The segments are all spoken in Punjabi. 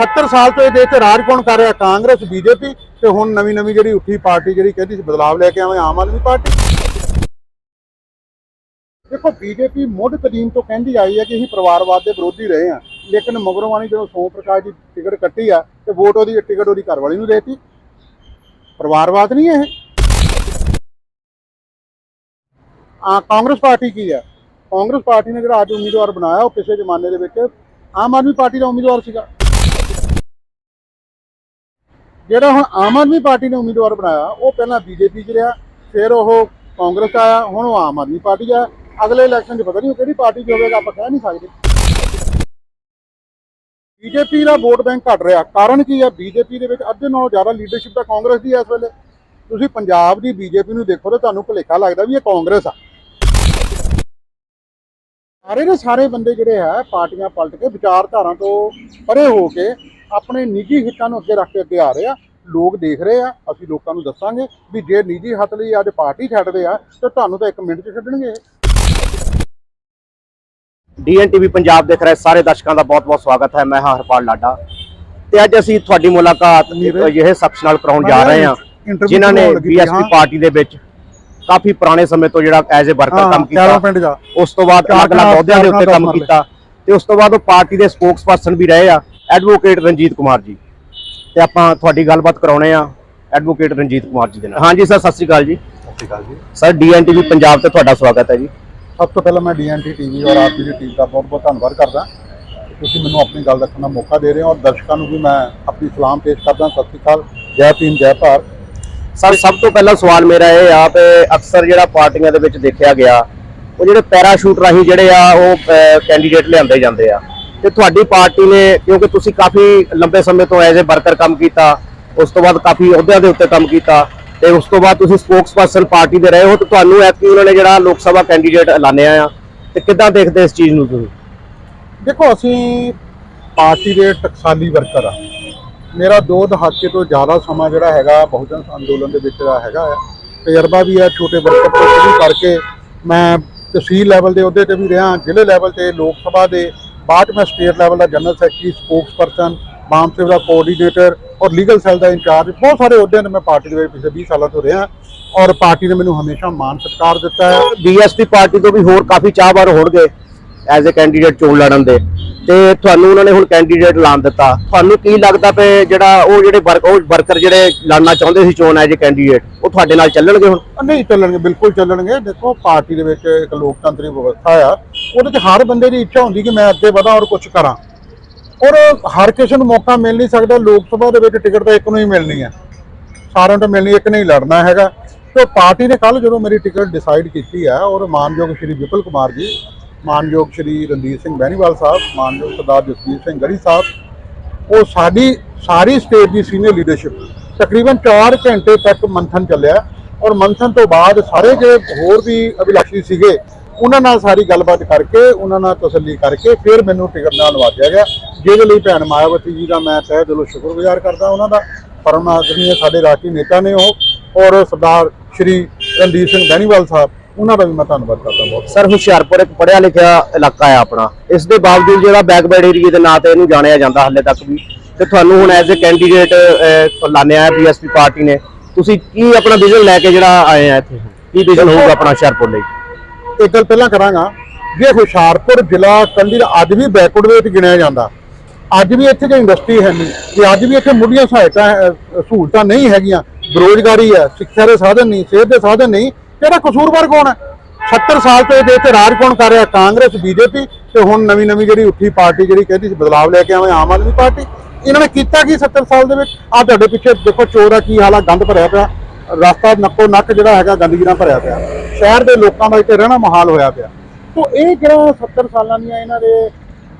70 ਸਾਲ ਤੋਂ ਇਹ ਦੇਸ਼ 'ਚ ਰਾਜ ਕੌਣ ਕਰ ਰਿਹਾ? ਕਾਂਗਰਸ, ਬੀਜੇਪੀ ਤੇ ਹੁਣ ਨਵੀਂ ਨਵੀਂ ਜਿਹੜੀ ਉੱਠੀ ਪਾਰਟੀ ਜਿਹੜੀ ਕਹਿੰਦੀ ਸੀ ਬਦਲਾਵ ਲੈ ਕੇ ਆਵੇਂ, ਆਮ ਆਦਮੀ ਪਾਰਟੀ। ਦੇਖੋ, ਬੀਜੇਪੀ ਮੁੱਢ ਕਦੀਮ ਤੋਂ ਕਹਿੰਦੀ ਆਈ ਹੈ ਕਿ ਅਸੀਂ ਪਰਿਵਾਰਵਾਦ ਦੇ ਵਿਰੋਧੀ ਰਹੇ ਹਾਂ। ਲੇਕਿਨ ਮਗਰੋਂ ਆਣੀ ਜਦੋਂ ਸੋਮ ਪ੍ਰਕਾਸ਼ ਦੀ ਟਿਕਟ ਕੱਟੀ ਆ, ਤੇ ਵੋਟ ਉਹਦੀ, ਟਿਕਟ ਉਹਦੀ ਘਰਵਾਲੀ ਨੂੰ ਦੇਤੀ। ਪਰਿਵਾਰਵਾਦ ਨਹੀਂ ਇਹ। ਆ ਕਾਂਗਰਸ ਪਾਰਟੀ ਕੀ ਹੈ? ਕਾਂਗਰਸ ਪਾਰਟੀ ਨੇ ਜਿਹੜਾ ਅੱਜ ਉਮੀਦਵਾਰ ਬਣਾਇਆ, ਉਹ ਕਿਸੇ ਜ਼ਮਾਨੇ ਦੇ ਵਿੱਚ ਆਮ ਆਦਮੀ ਪਾਰਟੀ ਦਾ ਉਮੀਦਵਾਰ ਸੀਗਾ। ਜਿਹੜਾ ਹੁਣ ਆਮ ਆਦਮੀ ਪਾਰਟੀ ਨੇ ਉਮੀਦਵਾਰ ਬਣਾਇਆ, ਉਹ ਪਹਿਲਾਂ ਬੀਜੇਪੀ 'ਚ ਰਿਹਾ, ਫਿਰ ਉਹ ਕਾਂਗਰਸ 'ਚ ਆਇਆ, ਹੁਣ ਉਹ ਆਮ ਆਦਮੀ ਪਾਰਟੀ 'ਚ ਆ ਅਗਲੇ ਇਲੈਕਸ਼ਨ 'ਚ ਪਤਾ ਨਹੀਂ ਉਹ ਕਿਹੜੀ ਪਾਰਟੀ 'ਚ ਹੋਵੇਗਾ, ਆਪਾਂ ਕਹਿ ਨਹੀਂ ਸਕਦੇ। ਬੀਜੇਪੀ ਦਾ ਵੋਟ ਬੈਂਕ ਘਟ ਰਿਹਾ, ਕਾਰਨ ਕੀ ਹੈ? ਬੀਜੇਪੀ ਦੇ ਵਿੱਚ ਅੱਧੇ ਨਾਲੋਂ ਜ਼ਿਆਦਾ ਲੀਡਰਸ਼ਿਪ ਤਾਂ ਕਾਂਗਰਸ ਦੀ ਹੈ ਇਸ ਵੇਲੇ। ਤੁਸੀਂ ਪੰਜਾਬ ਦੀ ਬੀਜੇਪੀ ਨੂੰ ਦੇਖੋ ਤਾਂ ਤੁਹਾਨੂੰ ਭੁਲੇਖਾ ਲੱਗਦਾ ਵੀ ਇਹ ਕਾਂਗਰਸ ਆ। ਸਾਰੇ ਦੇ ਸਾਰੇ ਬੰਦੇ ਜਿਹੜੇ ਹੈ, ਪਾਰਟੀਆਂ ਪਲਟ ਕੇ ਵਿਚਾਰਧਾਰਾ ਤੋਂ ਪਰੇ ਹੋ ਕੇ ਆਪਣੇ ਨਿੱਜੀ ਹਿੱਤਾਂ ਨੂੰ ਅੱਗੇ ਰੱਖ ਕੇ ਅੱਗੇ ਆ ਰਹੇ ਆ। ਲੋਕ ਦੇਖ ਰਹੇ ਆ ਅਸੀਂ ਲੋਕਾਂ ਨੂੰ ਦੱਸਾਂਗੇ ਵੀ ਜੇ ਨਿੱਜੀ ਹੱਥ ਲਈ ਅੱਜ ਪਾਰਟੀ ਛੱਡਦੇ ਆ ਤਾਂ ਤੁਹਾਨੂੰ ਤਾਂ ਇੱਕ ਮਿੰਟ 'ਚ ਛੱਡਣਗੇ ਇਹ। ਡੀਐਨਟੀਵੀ ਪੰਜਾਬ ਦੇਖ ਰਹੇ ਸਾਰੇ ਦਰਸ਼ਕਾਂ ਦਾ ਬਹੁਤ-ਬਹੁਤ ਸਵਾਗਤ ਹੈ। ਮੈਂ ਹਾਂ ਹਰਪਾਲ ਲਾਡਾ। ਤੇ ਅੱਜ ਅਸੀਂ ਤੁਹਾਡੀ ਮੁਲਾਕਾਤ ਅਜਿਹੇ ਸ਼ਖਸ ਨਾਲ ਕਰਾਉਣ ਜਾ ਰਹੇ ਹਾਂ ਜਿਨ੍ਹਾਂ ਨੇ ਬੀਐਸਪੀ। ਪਾਰਟੀ ਦੇ ਵਿੱਚ ਕਾਫੀ ਪੁਰਾਣੇ ਸਮੇਂ ਤੋਂ ਜਿਹੜਾ ਐਜ਼ ਅ ਵਰਕਰ ਕੰਮ ਕੀਤਾ। ਉਸ ਤੋਂ ਬਾਅਦ ਅਲੱਗ-ਅਲੱਗ ਅਹੁਦਿਆਂ ਦੇ ਉੱਤੇ ਕੰਮ ਕੀਤਾ। ਤੇ ਉਸ ਤੋਂ ਬਾਅਦ ਉਹ ਪਾਰਟੀ ਦੇ ਸਪੋਕਸਪਰਸਨ ਵੀ ਰਹੇ ਆ। ਐਡਵੋਕੇਟ ਰਣਜੀਤ ਕੁਮਾਰ ਜੀ। ਤੇ ਆਪਾਂ ਤੁਹਾਡੀ ਗੱਲਬਾਤ ਕਰਾਉਣੇ ਆ ਐਡਵੋਕੇਟ ਰਣਜੀਤ ਕੁਮਾਰ ਜੀ ਦੇ ਨਾਲ। ਹਾਂਜੀ ਸਰ ਸਤਿ ਸ਼੍ਰੀ ਅਕਾਲ ਜੀ। ਸਤਿ ਸ਼੍ਰੀ ਅਕਾਲ ਜੀ। ਸਰ ਡੀਐਨਟੀਵੀ ਪੰਜਾਬ ਤੇ ਤੁਹਾਡਾ ਸਵਾਗਤ ਹੈ ਜੀ। ਸਭ ਤੋਂ ਪਹਿਲਾਂ ਮੈਂ ਡੀਐਨਟੀ ਟੀਵੀ ਔਰ ਆਪ ਜੀ ਦੀ ਟੀਮ ਦਾ ਬਹੁਤ ਬਹੁਤ ਧੰਨਵਾਦ ਕਰਦਾ। ਕਿ ਤੁਸੀਂ ਮੈਨੂੰ ਆਪਣੀ ਗੱਲ ਰੱਖਣ ਦਾ ਮੌਕਾ ਦੇ ਰਹੇ ਹੋ ਔਰ ਦਰਸ਼ਕਾਂ ਨੂੰ ਵੀ ਮੈਂ ਆਪਣੀ ਸਲਾਮ ਪੇਸ਼ ਕਰਦਾ। ਸਤਿ ਸ਼੍ਰੀ ਅਕਾਲ। ਜੈ ਭੀਮ ਜੈ ਭਾਰਤ। ਸਰ ਸਭ ਤੋਂ ਪਹਿਲਾ ਸਵਾਲ ਮੇਰਾ ਇਹ ਆ ਕਿ ਅਕਸਰ ਜਿਹੜਾ ਪਾਰਟੀਆਂ ਦੇ ਵਿੱਚ ਦੇਖਿਆ ਗਿਆ ਉਹ ਜਿਹੜੇ ਪੈਰਾਸ਼ੂਟ ਰਾਹੀਂ ਜਿਹੜੇ ਆ ਉਹ ਕੈਂਡੀਡੇਟ ਲਿਆਂਦੇ ਜਾਂਦੇ ਆ। ਤੇ ਤੁਹਾਡੀ ਪਾਰਟੀ ਨੇ, ਕਿਉਂਕਿ ਤੁਸੀਂ ਕਾਫੀ ਲੰਬੇ ਸਮੇਂ ਤੋਂ ਐਜ਼ ਅ ਵਰਕਰ ਕੰਮ ਕੀਤਾ, ਉਸ ਤੋਂ ਬਾਅਦ ਕਾਫੀ ਅਹੁਦਿਆਂ ਦੇ ਉੱਤੇ ਕੰਮ ਕੀਤਾ, ਤੇ ਉਸ ਤੋਂ ਬਾਅਦ ਤੁਸੀਂ ਸਪੋਕਸਪਰਸਨ ਪਾਰਟੀ ਦੇ ਰਹੇ ਹੋ, ਤੇ ਤੁਹਾਨੂੰ ਐਤਕੀ ਉਹਨਾਂ ਨੇ ਜਿਹੜਾ ਲੋਕ ਸਭਾ ਕੈਂਡੀਡੇਟ ਐਲਾਨਿਆ ਆ, ਤੇ ਕਿੱਦਾਂ ਦੇਖਦੇ ਇਸ ਚੀਜ਼ ਨੂੰ ਤੁਸੀਂ? ਦੇਖੋ, ਅਸੀਂ ਪਾਰਟੀ ਦੇ ਟਕਸਾਲੀ ਵਰਕਰ ਆ। ਮੇਰਾ ਦੋ ਦਹਾਕੇ ਤੋਂ ਜ਼ਿਆਦਾ ਸਮਾਂ ਜਿਹੜਾ ਹੈਗਾ, ਬਹੁਜਨ ਅੰਦੋਲਨ ਦੇ ਵਿੱਚ ਦਾ ਹੈਗਾ ਹੈ ਤਜਰਬਾ ਵੀ ਹੈ ਛੋਟੇ ਵਰਕਰ ਤੋਂ ਸ਼ੁਰੂ ਕਰਕੇ ਮੈਂ ਤਹਿਸੀਲ ਲੈਵਲ ਦੇ ਅਹੁਦੇ ਤੇ ਵੀ ਰਿਹਾ, ਜ਼ਿਲ੍ਹੇ ਲੈਵਲ ਤੇ, ਲੋਕ ਸਭਾ ਦੇ ਬਾਅਦ 'ਚ ਮੈਂ ਸਟੇਟ ਲੈਵਲ ਦਾ ਜਨਰਲ ਸੈਕਟਰੀ ਸਪੋਕਸਪਰਸਨ ਬਾਮ ਸੇਵਾ ਦਾ ਕੋਆਰਡੀਨੇਟਰ ਔਰ ਲੀਗਲ ਸੈੱਲ ਦਾ ਇੰਚਾਰਜ ਬਹੁਤ ਸਾਰੇ ਅਹੁਦਿਆਂ ਤੇ ਮੈਂ ਪਾਰਟੀ ਦੇ ਵਿੱਚ ਪਿਛਲੇ 20 ਸਾਲਾਂ ਤੋਂ ਰਿਹਾ ਔਰ ਪਾਰਟੀ ਨੇ ਮੈਨੂੰ ਹਮੇਸ਼ਾ ਮਾਣ ਸਤਿਕਾਰ ਦਿੱਤਾ ਹੈ। ਬੀਐਸਪੀ ਪਾਰਟੀ ਤੋਂ ਵੀ ਹੋਰ ਕਾਫੀ ਚਾਹਵਾਨ ਹੋਣਗੇ। ਐਜ਼ ਅ ਕੈਂਡੀਡੇਟ ਚੋਣ ਲੜਨ ਦੇ। ਤੇ ਤੁਹਾਨੂੰ ਉਹਨਾਂ ਨੇ ਹੁਣ ਕੈਂਡੀਡੇਟ ਐਲਾਨ ਦਿੱਤਾ। ਤੁਹਾਨੂੰ ਕੀ ਲੱਗਦਾ ਪਏ ਜਿਹੜਾ ਉਹ ਜਿਹੜੇ ਵਰਕ ਉਹ ਵਰਕਰ ਜਿਹੜੇ ਲੜਨਾ ਚਾਹੁੰਦੇ ਸੀ ਚੋਣ ਐਜ਼ ਅ ਕੈਂਡੀਡੇਟ ਉਹ ਤੁਹਾਡੇ ਨਾਲ ਚੱਲਣਗੇ ਹੁਣ? ਨਹੀਂ, ਚੱਲਣਗੇ, ਬਿਲਕੁਲ ਚੱਲਣਗੇ। ਦੇਖੋ, ਪਾਰਟੀ ਦੇ ਵਿੱਚ ਇੱਕ ਲੋਕਤੰਤਰੀ ਵਿਵਸਥਾ ਆ। ਉਹਦੇ 'ਚ ਹਰ ਬੰਦੇ ਦੀ ਇੱਛਾ ਹੁੰਦੀ ਕਿ ਮੈਂ ਅੱਗੇ ਵਧਾਂ ਔਰ ਕੁਝ ਕਰਾਂ। ਔਰ ਹਰ ਕਿਸੇ ਨੂੰ ਮੌਕਾ ਮਿਲ ਨਹੀਂ ਸਕਦਾ। ਲੋਕ ਸਭਾ ਦੇ ਵਿੱਚ ਟਿਕਟ ਤਾਂ ਇੱਕ ਨੂੰ ਹੀ ਮਿਲਣੀ ਹੈ ਸਾਰਿਆਂ ਨੂੰ ਮਿਲਣੀ, ਇੱਕ ਨਹੀਂ ਲੜਨਾ ਹੈਗਾ। ਤੇ ਪਾਰਟੀ ਨੇ ਕੱਲ ਜਦੋਂ ਮੇਰੀ ਟਿਕਟ ਡਿਸਾਈਡ ਕੀਤੀ ਆ, ਔਰ ਮਾਨਯੋਗ ਸ਼੍ਰੀ ਵਿਪਲ ਕੁਮਾਰ ਜੀ ਮਾਨਯੋਗ ਸ਼੍ਰੀ ਰਣਜੀਤ ਸਿੰਘ ਬੈਣੀਵਾਲ ਸਾਹਿਬ, ਮਾਨਯੋਗ ਸਰਦਾਰ ਜਸਵੀਰ ਸਿੰਘ ਗੜੀ ਸਾਹਿਬ, ਉਹ ਸਾਡੀ ਸਾਰੀ ਸਟੇਟ ਦੀ ਸੀਨੀਅਰ ਲੀਡਰਸ਼ਿਪ ਤਕਰੀਬਨ 4 ਘੰਟੇ ਤੱਕ ਮੰਥਨ ਚੱਲਿਆ ਔਰ ਮੰਥਨ ਤੋਂ ਬਾਅਦ ਸਾਰੇ ਜਿਹੜੇ ਹੋਰ ਵੀ ਅਭਿਲਾਸ਼ੀ ਸੀਗੇ, ਉਹਨਾਂ ਨਾਲ ਸਾਰੀ ਗੱਲਬਾਤ ਕਰਕੇ, ਉਹਨਾਂ ਨਾਲ ਤਸੱਲੀ ਕਰਕੇ ਫਿਰ ਮੈਨੂੰ ਟਿਕਟ ਨਾਲ ਨਵਾਜਿਆ ਗਿਆ, ਜਿਹਦੇ ਲਈ ਭੈਣ ਮਾਇਆਵਤੀ ਜੀ ਦਾ ਮੈਂ ਤਹਿ ਦਿਲੋਂ ਸ਼ੁਕਰਗੁਜ਼ਾਰ ਕਰਦਾ ਉਹਨਾਂ ਦਾ, ਪਰਮ ਆਦਰਨੀय ਸਾਡੇ ਰਾਸ਼ਟਰੀ ਨੇਤਾ ਨੇ ਉਹ, ਔਰ ਸਰਦਾਰ ਸ਼੍ਰੀ ਰਣਜੀਤ ਸਿੰਘ ਬੈਣੀਵਾਲ ਸਾਹਿਬ ਉਹਨਾਂ ਦਾ ਵੀ ਮੈਂ ਧੰਨਵਾਦ ਕਰਦਾ ਬਹੁਤ। ਸਰ ਹੁਸ਼ਿਆਰਪੁਰ ਇੱਕ ਪੜਿਆ ਲਿਖਿਆ ਇਲਾਕਾ ਹੈ ਆਪਣਾ। ਇਸ ਦੇ ਬਾਵਜੂਦ ਜਿਹੜਾ ਬੈਕਵਰਡ ਏਰੀਆ ਦੇ ਨਾਂ ਤੇ ਇਹਨੂੰ ਜਾਣਿਆ ਜਾਂਦਾ ਹਾਲੇ ਤੱਕ ਵੀ। ਤੇ ਤੁਹਾਨੂੰ ਹੁਣ ਐਜ਼ ਅ ਕੈਂਡੀਡੇਟ ਐਲਾਨਿਆ ਹੈ ਬੀਐਸਪੀ ਪਾਰਟੀ ਨੇ। ਤੁਸੀਂ ਕੀ ਆਪਣਾ ਵਿਜ਼ਨ ਲੈ ਕੇ ਜਿਹੜਾ ਆਏ ਆ ਇੱਥੇ? ਕੀ ਵਿਜ਼ਨ ਹੋਊਗਾ ਆਪਣਾ ਹੁਸ਼ਿਆਰਪੁਰ ਲਈ? ਇੱਕ ਗੱਲ ਪਹਿਲਾਂ ਕਰਾਂਗਾ। ਜੇ ਹੁਸ਼ਿਆਰਪੁਰ ਜ਼ਿਲ੍ਹਾ ਕੰਢੀ ਦਾ ਅੱਜ ਵੀ ਬੈਕਵਰਡ ਦੇ ਵਿੱਚ ਗਿਣਿਆ ਜਾਂਦਾ। ਅੱਜ ਵੀ ਇੱਥੇ ਜੇ ਇੰਡਸਟਰੀ ਹੈ ਨਹੀਂ। ਤੇ ਅੱਜ ਵੀ ਇੱਥੇ ਮੁੱਢਲੀਆਂ ਸਹਾਇਤਾ ਸਹੂਲਤਾਂ ਨਹੀਂ ਹੈਗੀਆਂ। ਬੇਰੁਜ਼ਗਾਰੀ ਹੈ ਸਿੱਖਿਆ ਦੇ ਸਾਧਨ ਨਹੀਂ ਸਿਹਤ ਦੇ ਸਾਧਨ ਨਹੀਂ। ਕਿਹੜਾ ਕਸੂਰਵਾਰ ਕੌਣ ਹੈ? 70 ਸਾਲ ਤੋਂ ਇਹ ਦੇਸ਼ 'ਚ ਰਾਜ ਕੌਣ ਕਰ ਰਿਹਾ? ਕਾਂਗਰਸ, ਬੀਜੇਪੀ ਤੇ ਹੁਣ ਨਵੀਂ ਨਵੀਂ ਜਿਹੜੀ ਉੱਠੀ ਪਾਰਟੀ ਜਿਹੜੀ ਕਹਿੰਦੀ ਸੀ ਬਦਲਾਵ ਲੈ ਕੇ ਆਵੇਂ, ਆਮ ਆਦਮੀ ਪਾਰਟੀ। ਇਹਨਾਂ ਨੇ ਕੀਤਾ ਕੀ 70 ਸਾਲ ਦੇ ਵਿੱਚ? ਆ ਤੁਹਾਡੇ ਪਿੱਛੇ ਦੇਖੋ ਚੋਰ ਦਾ ਕੀ ਹਾਲ ਆ, ਗੰਦ ਭਰਿਆ ਪਿਆ। ਰਸਤਾ ਨੱਕੋ ਨੱਕ ਜਿਹੜਾ ਹੈਗਾ ਗੰਦਗੀ ਨਾਲ ਭਰਿਆ ਪਿਆ। ਸ਼ਹਿਰ ਦੇ ਲੋਕਾਂ ਦਾ ਇੱਥੇ ਰਹਿਣਾ ਮਹਾਲ ਹੋਇਆ ਪਿਆ। ਤੋ ਇਹ ਜਿਹੜਾ 70 ਸਾਲਾਂ ਦੀਆਂ ਇਹਨਾਂ ਦੇ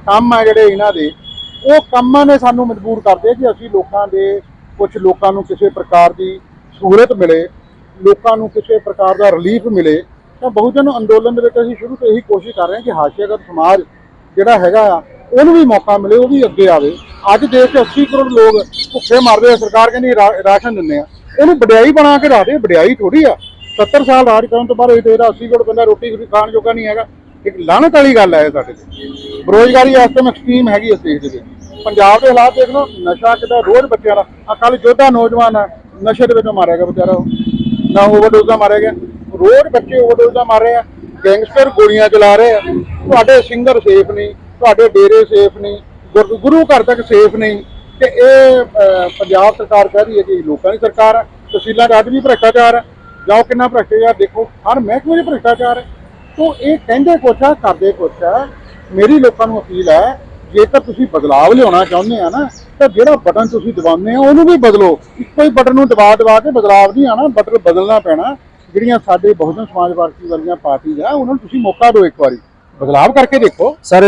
ਕੰਮ ਆ ਜਿਹੜੇ ਇਹਨਾਂ ਦੇ, ਉਹ ਕੰਮਾਂ ਨੇ ਸਾਨੂੰ ਮਜਬੂਰ ਕਰਦੇ ਕਿ ਅਸੀਂ ਲੋਕਾਂ ਦੇ ਕੁਝ ਲੋਕਾਂ ਨੂੰ ਕਿਸੇ ਪ੍ਰਕਾਰ ਦੀ ਸਹੂਲਤ ਮਿਲੇ। ਲੋਕਾਂ ਨੂੰ ਕਿਸੇ ਪ੍ਰਕਾਰ ਦਾ ਰਿਲੀਫ ਮਿਲੇ, ਤਾਂ ਬਹੁਜਨ ਅੰਦੋਲਨ ਦੇ ਵਿੱਚ ਅਸੀਂ ਸ਼ੁਰੂ ਤੋਂ ਇਹੀ ਕੋਸ਼ਿਸ਼ ਕਰ ਰਹੇ ਹਾਂ ਕਿ ਹਾਸ਼ੀਆਗਤ ਸਮਾਜ ਜਿਹੜਾ ਹੈਗਾ ਆ, ਉਹਨੂੰ ਵੀ ਮੌਕਾ ਮਿਲੇ, ਉਹ ਵੀ ਅੱਗੇ ਆਵੇ। ਅੱਜ ਦੇਸ਼ 'ਚ 80 ਕਰੋੜ ਲੋਕ ਭੁੱਖੇ ਮਰਦੇ ਆ, ਸਰਕਾਰ ਕਹਿੰਦੀ ਰਾਸ਼ਨ ਦਿੰਦੇ ਆ। ਉਹਨੂੰ ਵਡਿਆਈ ਬਣਾ ਕੇ ਰੱਖਦੇ ਵਡਿਆਈ ਥੋੜੀ ਆ। 70 ਸਾਲ ਰਾਜ ਕਰਨ ਤੋਂ ਬਾਅਦ ਇਹ ਤੇਰਾ 80 ਕਰੋੜ ਬੰਦਾ ਰੋਟੀ ਖਾਣ ਜੋਗਾ ਨਹੀਂ ਹੈਗਾ। ਇੱਕ ਲਾਹਨਤ ਵਾਲੀ ਗੱਲ ਹੈ ਸਾਡੇ ਤੇ। ਬੇਰੁਜ਼ਗਾਰੀ ਵਾਸਤੇ ਟਾਈਮ ਐਕਸਟ੍ਰੀਮ ਹੈਗੀ ਇਸ ਦੇਸ਼ ਦੇ ਵਿੱਚ। ਪੰਜਾਬ ਦੇ ਹਾਲਾਤ ਦੇਖ ਲਓ, ਨਸ਼ਾ ਕਿਦਾ ਰੋਜ਼ ਬੱਚਿਆਂ ਦਾ ਆ ਕੱਲ ਜੋਧਾ ਨੌਜਵਾਨ ਆ, ਨਸ਼ੇ ਦੇ ਵਿੱਚ ਮਾਰਿਆ ਗਿਆ ਵਿਚਾਰਾ ਉਹ। ਨਾ ਓਵਰਡੋਜ਼ ਦਾ ਮਾਰਿਆ ਗਿਆ। ਰੋਜ਼ ਬੱਚੇ ਓਵਰਡੋਜ਼ ਦਾ ਮਾਰ ਰਹੇ ਆ। ਗੈਂਗਸਟਰ ਗੋਲੀਆਂ ਚਲਾ ਰਹੇ ਆ। ਤੁਹਾਡੇ ਸਿੰਗਰ ਸੇਫ ਨਹੀਂ, ਤੁਹਾਡੇ ਡੇਰੇ ਸੇਫ ਨਹੀਂ, ਗੁਰ- ਗੁਰੂ ਘਰ ਤੱਕ ਸੇਫ ਨਹੀਂ। ਤੇ ਇਹ ਪੰਜਾਬ ਸਰਕਾਰ ਕਹਿ ਰਹੀ ਹੈ ਕਿ ਲੋਕਾਂ ਦੀ ਸਰਕਾਰ ਹੈ ਤਹਿਸੀਲਾਂ ਦਾ ਅੱਜ ਵੀ ਭ੍ਰਿਸ਼ਟਾਚਾਰ ਹੈ ਜਾਓ ਕਿੰਨਾ ਭ੍ਰਿਸ਼ਟਾਚਾਰ, ਦੇਖੋ, ਹਰ ਮਹਿਕਮੇ 'ਚ ਭ੍ਰਿਸ਼ਟਾਚਾਰ ਹੈ ਤੋਂ ਇਹ ਕਹਿੰਦੇ ਕੁਛ ਆ, ਕਰਦੇ ਕੁਛ ਆ। ਮੇਰੀ ਲੋਕਾਂ ਨੂੰ ਅਪੀਲ ਹੈ ਜੇਕਰ ਤੁਸੀਂ ਬਦਲਾਵ ਲਿਆਉਣਾ ਚਾਹੁੰਦੇ ਆ ਨਾ ਤਾਂ ਜਿਹੜਾ ਬਟਨ ਤੁਸੀਂ ਦਬਾਉਂਦੇ ਆ ਉਹਨੂੰ ਵੀ ਬਦਲੋ। ਇੱਕੋ ਹੀ ਬਟਨ ਨੂੰ ਦਬਾ ਦਬਾ ਕੇ ਬਦਲਾਵ ਨਹੀਂ ਆਣਾ ਬਟਨ ਬਦਲਣਾ ਪੈਣਾ। ਜਿਹੜੀਆਂ ਸਾਡੇ ਬਹੁਜਨ ਸਮਾਜ ਪਾਰਟੀ ਵਰਗੀਆਂ ਪਾਰਟੀਆਂ ਆ ਉਹਨਾਂ ਨੂੰ ਤੁਸੀਂ ਮੌਕਾ ਦਿਓ ਇੱਕ ਵਾਰੀ। ਬਦਲਾਵ ਕਰਕੇ ਦੇਖੋ। ਸਰ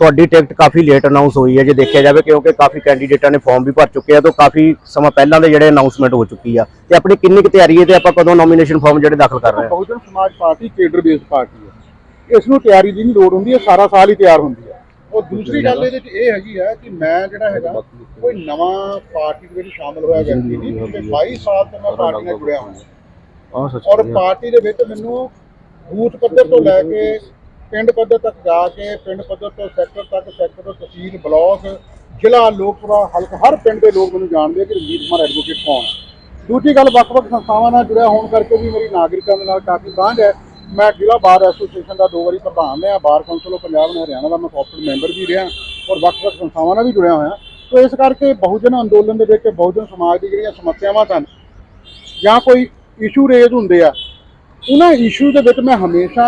ਤੁਹਾਡੀ ਟਿਕਟ ਕਾਫੀ ਲੇਟ ਅਨਾਉਂਸ ਹੋਈ ਹੈ ਜੇ ਦੇਖਿਆ ਜਾਵੇ ਕਿਉਂਕਿ ਕਾਫੀ ਕੈਂਡੀਡੇਟਾਂ ਨੇ ਫਾਰਮ ਵੀ ਭਰ ਚੁੱਕੇ ਆ ਤੋਂ ਕਾਫੀ ਸਮਾਂ ਪਹਿਲਾਂ ਦੇ ਜਿਹੜੇ ਅਨਾਉਂਸਮੈਂਟ ਹੋ ਚੁੱਕੀ ਆ। ਤੇ ਆਪਣੀ ਕਿੰਨੀ ਕੁ ਤਿਆਰੀ ਹੈ ਤੇ ਆਪਾਂ ਕਦੋਂ ਨੋਮੀਨੇਸ਼ਨ ਫਾਰਮ ਜਿਹੜੇ ਦਾਖਲ ਕਰ ਰਹੇ ਹਾਂ ਬਹੁਜਨ ਸਮਾਜ ਪਾਰਟੀ ਕੇਡਰ ਬੇਸ ਪਾਰਟੀ ਹੈ ਇਸ ਨੂੰ ਤਿਆਰੀ ਦੀ ਨਹੀਂ ਲੋੜ ਹੁੰਦੀ ਹੈ ਸਾਰਾ ਸਾਲ ਹੀ ਤਿਆਰ ਹੁੰਦੀ ਹੈ ਉਹ ਦੂਸਰੀ ਗੱਲ ਇਹਦੇ ਵਿੱਚ ਇਹ ਹੈਗੀ ਹੈ ਕਿ ਮੈਂ ਜਿਹੜਾ ਹੈਗਾ ਕੋਈ ਨਵਾਂ ਪਾਰਟੀ ਦੇ ਵਿੱਚ ਸ਼ਾਮਲ ਹੋਇਆ ਵਿਅਕਤੀ ਨਹੀਂ ਕਿਉਂਕਿ 22 ਸਾਲ ਤੋਂ ਮੈਂ ਪਾਰਟੀ ਨਾਲ ਜੁੜਿਆ ਹਾਂ ਔਰ ਪਾਰਟੀ ਦੇ ਵਿੱਚ ਮੈਨੂੰ ਬੂਥ ਪੱਧਰ ਤੋਂ ਲੈ ਕੇ ਪਿੰਡ ਪੱਧਰ ਤੱਕ ਜਾ ਕੇ ਪਿੰਡ ਪੱਧਰ ਤੋਂ ਸੈਕਟਰ ਤੱਕ ਸੈਕਟਰ ਤੋਂ ਤਹਿਸੀਲ ਬਲਾਕ ਜ਼ਿਲ੍ਹਾ ਲੋਕਸਭਾ ਹਲਕਾ ਹਰ ਪਿੰਡ ਦੇ ਲੋਕ ਮੈਨੂੰ ਜਾਣਦੇ ਆ ਕਿ ਰਣਜੀਤ ਕੁਮਾਰ ਐਡਵੋਕੇਟ ਕੌਣ ਹੈ ਦੂਜੀ ਗੱਲ ਵੱਖ-ਵੱਖ ਸੰਸਥਾਵਾਂ ਨਾਲ ਜੁੜਿਆ ਹੋਣ ਕਰਕੇ ਵੀ ਮੇਰੀ ਨਾਗਰਿਕਾਂ ਦੇ ਨਾਲ ਕਾਫੀ ਸਾਂਝ ਹੈ। ਮੈਂ ਜ਼ਿਲ੍ਹਾ ਬਾਰ ਐਸੋਸੀਏਸ਼ਨ ਦਾ ਦੋ ਵਾਰੀ ਪ੍ਰਧਾਨ ਰਿਹਾ, ਬਾਰ ਕੌਂਸਲ ਆਫ ਪੰਜਾਬ ਨੇ ਹਰਿਆਣਾ ਦਾ ਮੈਂ ਕਾਰਪੋਰੇਟ ਮੈਂਬਰ ਵੀ ਰਿਹਾ ਔਰ ਵੱਖ-ਵੱਖ ਸੰਸਥਾਵਾਂ ਨਾਲ ਵੀ ਜੁੜਿਆ ਹੋਇਆ। ਸੋ ਇਸ ਕਰਕੇ ਬਹੁਜਨ ਅੰਦੋਲਨ ਦੇ ਵਿੱਚ ਬਹੁਜਨ ਸਮਾਜ ਦੀ ਜਿਹੜੀਆਂ ਸਮੱਸਿਆਵਾਂ ਸਨ ਜਾਂ ਕੋਈ ਇਸ਼ੂ ਰੇਜ਼ ਹੁੰਦੇ ਆ, ਉਹਨਾਂ ਇਸ਼ੂ ਦੇ ਵਿੱਚ ਮੈਂ ਹਮੇਸ਼ਾ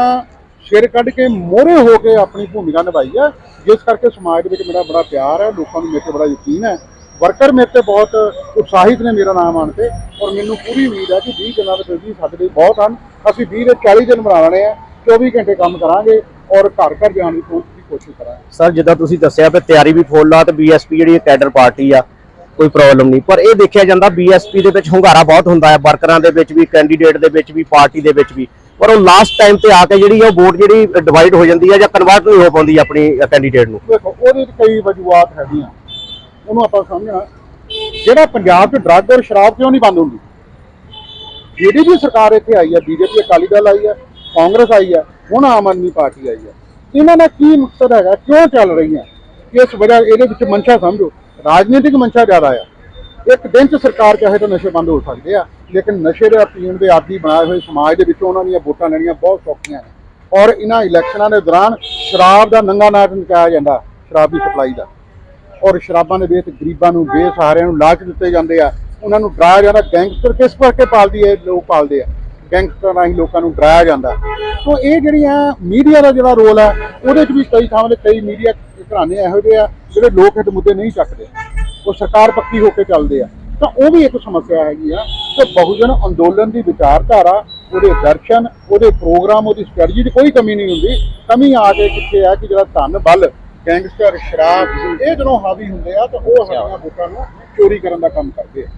ਸਿਰ ਕੱਢ ਕੇ ਮੋਹਰੇ ਹੋ ਕੇ ਆਪਣੀ ਭੂਮਿਕਾ ਨਿਭਾਈ ਆ। ਜਿਸ ਕਰਕੇ ਸਮਾਜ ਦੇ ਵਿੱਚ ਮੇਰਾ ਬੜਾ ਪਿਆਰ ਹੈ ਲੋਕਾਂ ਨੂੰ ਮੇਰੇ ਤੇ ਬੜਾ ਯਕੀਨ ਹੈ ਵਰਕਰ ਮੇਰੇ ਤੇ ਬਹੁਤ ਉਤਸ਼ਾਹਿਤ ਨੇ ਮੇਰਾ ਨਾਮ ਆਉਣ ਤੇ ਔਰ ਮੈਨੂੰ ਪੂਰੀ ਉਮੀਦ ਹੈ ਕਿ 20 ਦਿਨਾਂ ਦੇ ਵਿੱਚ ਵੀ ਸਾਡੇ ਲਈ ਬਹੁਤ ਹਨ। ਅਸੀਂ 20 ਦੇ 40 ਦਿਨ ਬਣਾ ਲੈਣੇ ਆ 24 ਘੰਟੇ ਕੰਮ ਕਰਾਂਗੇ ਔਰ ਘਰ ਘਰ ਜਾਣ ਦੀ ਕੋਸ਼ਿਸ਼ ਕਰਾਂਗੇ। ਸਰ ਜਿੱਦਾਂ ਤੁਸੀਂ ਦੱਸਿਆ ਵੀ ਤਿਆਰੀ ਵੀ ਫੁੱਲ ਆ ਤੇ ਬੀਐਸਪੀ ਜਿਹੜੀ ਕੈਡਰ ਪਾਰਟੀ ਆ ਕੋਈ ਪ੍ਰੋਬਲਮ ਨਹੀਂ। ਪਰ ਇਹ ਦੇਖਿਆ ਜਾਂਦਾ ਬੀਐਸਪੀ ਦੇ ਵਿੱਚ ਹੁੰਗਾਰਾ ਬਹੁਤ ਹੁੰਦਾ ਹੈ ਵਰਕਰਾਂ ਦੇ ਵਿੱਚ ਵੀ ਕੈਂਡੀਡੇਟ ਦੇ ਵਿੱਚ ਵੀ ਪਾਰਟੀ ਦੇ ਵਿੱਚ ਵੀ। ਪਰ ਉਹ ਲਾਸਟ ਟਾਈਮ ਤੇ ਆ ਕੇ ਜਿਹੜੀ ਆ ਉਹ ਵੋਟ ਜਿਹੜੀ ਡਿਵਾਈਡ ਹੋ ਜਾਂਦੀ ਹੈ ਜਾਂ ਕਨਵਰਟ ਨਹੀਂ ਹੋ ਪਾਉਂਦੀ ਆਪਣੀ ਕੈਂਡੀਡੇਟ ਨੂੰ। ਦੇਖੋ ਉਹਦੇ ਵਿੱਚ ਕਈ ਵਜੂਹਾਤ ਹੈਗੀਆਂ। ਉਹਨੂੰ ਆਪਾਂ ਸਮਝਣਾ। ਜਿਹੜਾ ਪੰਜਾਬ 'ਚ ਡਰੱਗ ਔਰ ਸ਼ਰਾਬ ਕਿਉਂ ਨਹੀਂ ਬੰਦ ਹੁੰਦੀ? ਜਿਹੜੀ ਵੀ ਸਰਕਾਰ ਇੱਥੇ ਆਈ ਹੈ ਬੀਜੇਪੀ ਅਕਾਲੀ ਦਲ ਆਈ ਹੈ ਕਾਂਗਰਸ ਆਈ ਹੈ ਹੁਣ ਆਮ ਆਦਮੀ ਪਾਰਟੀ ਆਈ ਹੈ ਇਹਨਾਂ ਦਾ ਕੀ ਮਕਸਦ ਹੈਗਾ? ਕਿਉਂ ਚੱਲ ਰਹੀਆਂ? ਇਸ ਵਜ੍ਹਾ ਇਹਦੇ ਵਿੱਚ ਮਨਸ਼ਾ ਸਮਝੋ। ਰਾਜਨੀਤਿਕ ਮਨਸ਼ਾ ਜ਼ਿਆਦਾ ਆ। ਇੱਕ ਦਿਨ 'ਚ ਸਰਕਾਰ ਚਾਹੇ ਤਾਂ ਨਸ਼ੇ ਬੰਦ ਹੋ ਸਕਦੇ ਆ, ਲੇਕਿਨ ਨਸ਼ੇ ਦੇ ਪੀਣ ਦੇ ਆਦੀ ਬਣਾਏ ਹੋਏ ਸਮਾਜ ਦੇ ਵਿੱਚੋਂ ਉਹਨਾਂ ਦੀਆਂ ਵੋਟਾਂ ਲੈਣੀਆਂ ਬਹੁਤ ਸੌਖੀਆਂ ਨੇ। ਔਰ ਇਹਨਾਂ ਇਲੈਕਸ਼ਨਾਂ ਦੇ ਦੌਰਾਨ ਸ਼ਰਾਬ ਦਾ ਨੰਗਾ ਨਾਟ ਨਚਾਇਆ ਜਾਂਦਾ, ਸ਼ਰਾਬ ਦੀ ਸਪਲਾਈ ਦਾ। ਔਰ ਸ਼ਰਾਬਾਂ ਦੇ ਵਿੱਚ ਗਰੀਬਾਂ ਨੂੰ ਬੇਸਹਾਰਿਆਂ ਨੂੰ ਲਾਲਚ ਦਿੱਤੇ ਜਾਂਦੇ ਆ। ਉਹਨਾਂ ਨੂੰ ਡਰਾਇਆ ਜਾਂਦਾ। ਗੈਂਗਸਟਰ ਕਿਸ ਕਰਕੇ ਪਾਲਦੀ ਹੈ? ਲੋਕ ਪਾਲਦੇ ਆ। ਗੈਂਗਸਟਰ ਰਾਹੀਂ ਲੋਕਾਂ ਨੂੰ ਡਰਾਇਆ ਜਾਂਦਾ। ਸੋ ਇਹ ਜਿਹੜੀਆਂ ਮੀਡੀਆ ਦਾ ਜਿਹੜਾ ਰੋਲ ਆ, ਉਹਦੇ 'ਚ ਵੀ ਕਈ ਥਾਵਾਂ ਤੇ ਕਈ ਮੀਡੀਆ ਘਰਾਣੇ ਇਹੋ ਜਿਹੇ ਆ, ਜਿਹੜੇ ਲੋਕ ਹਿੱਤ ਮੁੱਦੇ ਨਹੀਂ ਚੱਕਦੇ। ਉਹ ਸਰਕਾਰ ਪੱਕੀ ਹੋ ਕੇ ਚੱਲਦੇ ਆ। ਤਾਂ ਉਹ ਵੀ ਇੱਕ ਸਮੱਸਿਆ ਹੈਗੀ ਆ ਕਿ ਬਹੁਜਨ ਅੰਦੋਲਨ ਦੀ ਵਿਚਾਰਧਾਰਾ, ਉਹਦੇ ਦਰਸ਼ਨ, ਉਹਦੇ ਪ੍ਰੋਗਰਾਮ, ਉਹਦੀ ਸਟ੍ਰੈਟਜੀ 'ਚ ਕੋਈ ਕਮੀ ਨਹੀਂ ਹੁੰਦੀ। ਕਮੀ ਆ ਕੇ ਕਿੱਥੇ ਆ ਕਿ ਜਿਹੜਾ ਧਨ, ਬਲ ਗੈਂਗਸਟਰ ਸ਼ਰਾਬ ਇਹ ਜਦੋਂ ਹਾਵੀ ਹੁੰਦੇ ਆ ਤਾਂ ਉਹ ਸਾਡੀਆਂ ਵੋਟਾਂ ਨੂੰ ਚੋਰੀ ਕਰਨ ਦਾ ਕੰਮ ਕਰਦੇ ਆ।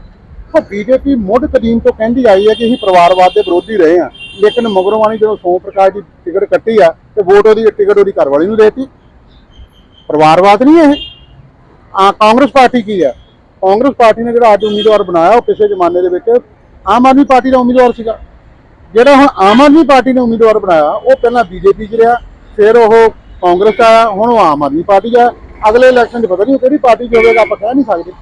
ਤਾਂ ਬੀਜੇਪੀ ਮੁੱਢ ਕਦੀਮ ਤੋਂ ਕਹਿੰਦੀ ਆਈ ਹੈ ਕਿ ਅਸੀਂ ਪਰਿਵਾਰਵਾਦ ਦੇ ਵਿਰੋਧੀ ਰਹੇ ਆ ਲੇਕਿਨ ਮਗਰੋਂ ਆਣੀ ਜਦੋਂ ਸੋਮ ਪ੍ਰਕਾਸ਼ ਦੀ ਟਿਕਟ ਕੱਟੀ ਆ ਤੇ ਵੋਟ ਉਹਦੀ ਟਿਕਟ ਉਹਦੀ ਘਰਵਾਲੀ ਨੂੰ ਦੇਤੀ। ਪਰਿਵਾਰਵਾਦ ਨਹੀਂ ਇਹ। ਆ ਕਾਂਗਰਸ ਪਾਰਟੀ ਕੀ ਹੈ ਕਾਂਗਰਸ ਪਾਰਟੀ ਨੇ ਜਿਹੜਾ ਅੱਜ ਉਮੀਦਵਾਰ ਬਣਾਇਆ ਉਹ ਪਿਛਲੇ ਜ਼ਮਾਨੇ ਦੇ ਵਿੱਚ ਆਮ ਆਦਮੀ ਪਾਰਟੀ ਦਾ ਉਮੀਦਵਾਰ ਸੀਗਾ। ਜਿਹੜਾ ਹੁਣ ਆਮ ਆਦਮੀ ਪਾਰਟੀ ਨੇ ਉਮੀਦਵਾਰ ਬਣਾਇਆ ਉਹ ਪਹਿਲਾਂ ਬੀਜੇਪੀ 'ਚ ਰਿਹਾ ਫਿਰ ਉਹ ਕਾਂਗਰਸ 'ਚ ਆਇਆ ਹੁਣ ਉਹ ਆਮ ਆਦਮੀ ਪਾਰਟੀ 'ਚ ਆ ਅਗਲੇ ਇਲੈਕਸ਼ਨ 'ਚ ਪਤਾ ਨਹੀਂ ਕਿਹੜੀ ਪਾਰਟੀ 'ਚ ਹੋਵੇਗਾ, ਆਪਾਂ ਕਹਿ ਨਹੀਂ ਸਕਦੇ।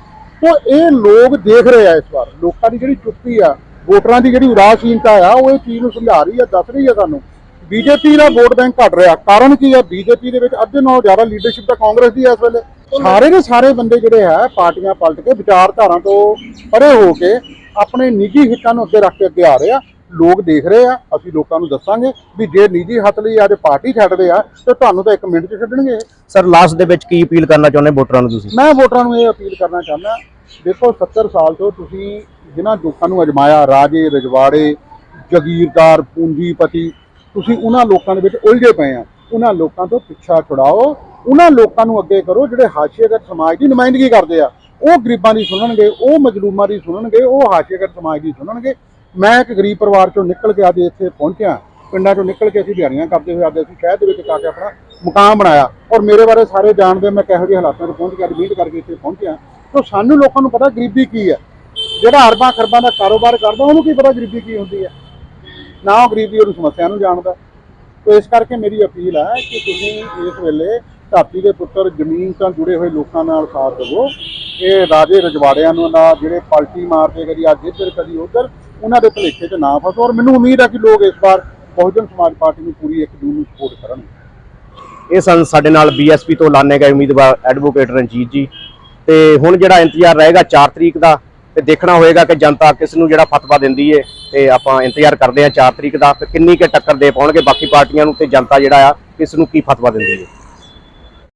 ਤੋਂ ਇਹ ਲੋਕ ਦੇਖ ਰਹੇ ਆ ਇਸ ਵਾਰ, ਲੋਕਾਂ ਦੀ ਜਿਹੜੀ ਚੁੱਪੀ ਆ, ਵੋਟਰਾਂ ਦੀ ਜਿਹੜੀ ਉਦਾਸੀਨਤਾ ਆ, ਉਹ ਇਹ ਚੀਜ਼ ਨੂੰ ਸਮਝਾ ਰਹੀ ਆ, ਦੱਸ ਰਹੀ ਆ ਸਾਨੂੰ। ਬੀਜੇਪੀ ਦਾ ਵੋਟ ਬੈਂਕ ਘਟ ਰਿਹਾ, ਕਾਰਨ ਕੀ ਆ? ਬੀਜੇਪੀ ਦੇ ਵਿੱਚ ਅੱਧੇ ਨਾਲੋਂ ਜ਼ਿਆਦਾ ਲੀਡਰਸ਼ਿਪ ਤਾਂ ਕਾਂਗਰਸ ਦੀ ਹੈ ਇਸ ਵੇਲੇ। ਸਾਰੇ ਦੇ ਸਾਰੇ ਬੰਦੇ ਜਿਹੜੇ ਆ, ਪਾਰਟੀਆਂ ਪਲਟ ਕੇ ਵਿਚਾਰਧਾਰਾ ਤੋਂ ਪਰੇ ਹੋ ਕੇ ਆਪਣੇ ਨਿੱਜੀ ਹਿੱਤਾਂ ਨੂੰ ਅੱਗੇ ਰੱਖ ਕੇ ਅੱਗੇ ਆ ਰਹੇ ਆ। ਲੋਕ ਦੇਖ ਰਹੇ ਆ ਅਸੀਂ ਲੋਕਾਂ ਨੂੰ ਦੱਸਾਂਗੇ ਵੀ ਜੇ ਨਿੱਜੀ ਹੱਥ ਲਈ ਅੱਜ ਪਾਰਟੀ ਛੱਡਦੇ ਆ ਤੇ ਤੁਹਾਨੂੰ ਤਾਂ ਇੱਕ ਮਿੰਟ 'ਚ ਛੱਡਣਗੇ। ਸਰ ਲਾਸਟ ਦੇ ਵਿੱਚ ਕੀ ਅਪੀਲ ਕਰਨਾ ਚਾਹੁੰਦੇ ਵੋਟਰਾਂ ਨੂੰ ਤੁਸੀਂ? ਮੈਂ ਵੋਟਰਾਂ ਨੂੰ ਇਹ ਅਪੀਲ ਕਰਨਾ ਚਾਹੁੰਦਾ ਦੇਖੋ 70 ਸਾਲ ਤੋਂ ਤੁਸੀਂ ਜਿਨ੍ਹਾਂ ਲੋਕਾਂ ਨੂੰ ਅਜਮਾਇਆ ਰਾਜੇ ਰਜਵਾੜੇ ਜਗੀਰਦਾਰ ਪੂੰਜੀਪਤੀ ਤੁਸੀਂ ਉਹਨਾਂ ਲੋਕਾਂ ਦੇ ਵਿੱਚ ਉਲਝੇ ਪਏ ਆ। ਉਹਨਾਂ ਲੋਕਾਂ ਤੋਂ ਪਿੱਛਾ ਛੁਡਾਓ ਉਹਨਾਂ ਲੋਕਾਂ ਨੂੰ ਅੱਗੇ ਕਰੋ ਜਿਹੜੇ ਹਾਸ਼ੀਏਗਤ ਸਮਾਜ ਦੀ ਨੁਮਾਇੰਦਗੀ ਕਰਦੇ ਆ। ਉਹ ਗਰੀਬਾਂ ਦੀ ਸੁਣਨਗੇ ਉਹ ਮਜਲੂਮਾਂ ਦੀ ਸੁਣਨਗੇ ਉਹ ਹਾਸ਼ੀਏਗਤ ਸਮਾਜ ਦੀ ਸੁਣਨਗੇ। ਮੈਂ ਇੱਕ ਗਰੀਬ ਪਰਿਵਾਰ ਚੋਂ ਨਿਕਲ ਕੇ ਅੱਜ ਇੱਥੇ ਪਹੁੰਚਿਆ। ਪਿੰਡਾਂ ਚੋਂ ਨਿਕਲ ਕੇ ਅਸੀਂ ਦਿਹਾੜੀਆਂ ਕਰਦੇ ਹੋਏ ਅੱਜ ਅਸੀਂ ਸ਼ਹਿਰ ਦੇ ਵਿੱਚ ਆ ਕੇ ਆਪਣਾ ਮੁਕਾਮ ਬਣਾਇਆ। ਔਰ ਮੇਰੇ ਬਾਰੇ ਸਾਰੇ ਜਾਣਦੇ ਮੈਂ ਕਿਹੋ ਜਿਹੇ ਹਾਲਾਤਾਂ 'ਚ ਪਹੁੰਚ ਕੇ ਅੱਜ ਮਿਹਨਤ ਕਰਕੇ ਇੱਥੇ ਪਹੁੰਚਿਆ। ਤਾਂ ਸਾਨੂੰ ਲੋਕਾਂ ਨੂੰ ਪਤਾ ਗਰੀਬੀ ਕੀ ਹੈ। ਜਿਹੜਾ ਅਰਬਾਂ ਖਰਬਾਂ ਦਾ ਕਾਰੋਬਾਰ ਕਰਦਾ, ਉਹਨੂੰ ਕੀ ਪਤਾ ਗਰੀਬੀ ਕੀ ਹੁੰਦੀ ਹੈ? ਨਾ ਉਹ ਗਰੀਬੀ ਉਹਨੂੰ ਸਮੱਸਿਆ ਨੂੰ ਜਾਣਦਾ। ਤੋ ਇਸ ਕਰਕੇ ਮੇਰੀ ਅਪੀਲ ਹੈ ਕਿ ਤੁਸੀਂ ਇਸ ਵੇਲੇ ਧਰਤੀ ਦੇ ਪੁੱਤਰ, ਜ਼ਮੀਨ ਤੋਂ ਜੁੜੇ ਹੋਏ ਲੋਕਾਂ ਨਾਲ ਸਾਥ ਦੇਵੋ। ਇਹ ਰਾਜੇ ਰਜਵਾੜਿਆਂ ਨੂੰ ਨਾ, ਜਿਹੜੇ ਪਲਟੀ ਮਾਰਦੇ ਕਦੀ ਅੱਜ ਇੱਧਰ, ਕਦੀ ਉੱਧਰ ਉਹਨਾਂ ਦੇ ਭਲੇਖੇ 'ਚ ਨਾ ਫਸੋ ਔਰ ਮੈਨੂੰ ਉਮੀਦ ਹੈ ਕਿ ਲੋਕ ਇਸ ਵਾਰ ਬਹੁਜਨ ਸਮਾਜ ਪਾਰਟੀ ਨੂੰ ਪੂਰੀ ਇੱਕ ਜੂਨ ਨੂੰ ਸਪੋਰਟ ਕਰਨਗੇ। ਇਹ ਸਨ ਸਾਡੇ ਨਾਲ ਬੀਐਸਪੀ ਤੋਂ ਲਾਣੇ ਗਏ ਉਮੀਦਵਾਰ ਐਡਵੋਕੇਟ ਰਣਜੀਤ ਜੀ। ਤੇ ਹੁਣ ਜਿਹੜਾ ਇੰਤਜ਼ਾਰ ਰਹੇਗਾ 4 ਤਰੀਕ ਦਾ, ਤੇ ਦੇਖਣਾ ਹੋਏਗਾ ਕਿ ਜਨਤਾ ਕਿਸ ਨੂੰ ਜਿਹੜਾ ਫਤਵਾ ਦਿੰਦੀ ਏ, ਤੇ ਆਪਾਂ ਇੰਤਜ਼ਾਰ ਕਰਦੇ ਹਾਂ 4 ਤਰੀਕ ਦਾ, ਤੇ ਕਿੰਨੀ ਕੁ ਟੱਕਰ ਦੇ ਪਾਉਣਗੇ ਬਾਕੀ ਪਾਰਟੀਆਂ ਨੂੰ, ਤੇ ਜਨਤਾ ਜਿਹੜਾ ਆ, ਕਿਸ ਨੂੰ ਕੀ ਫਤਵਾ ਦਿੰਦੀ ਏ।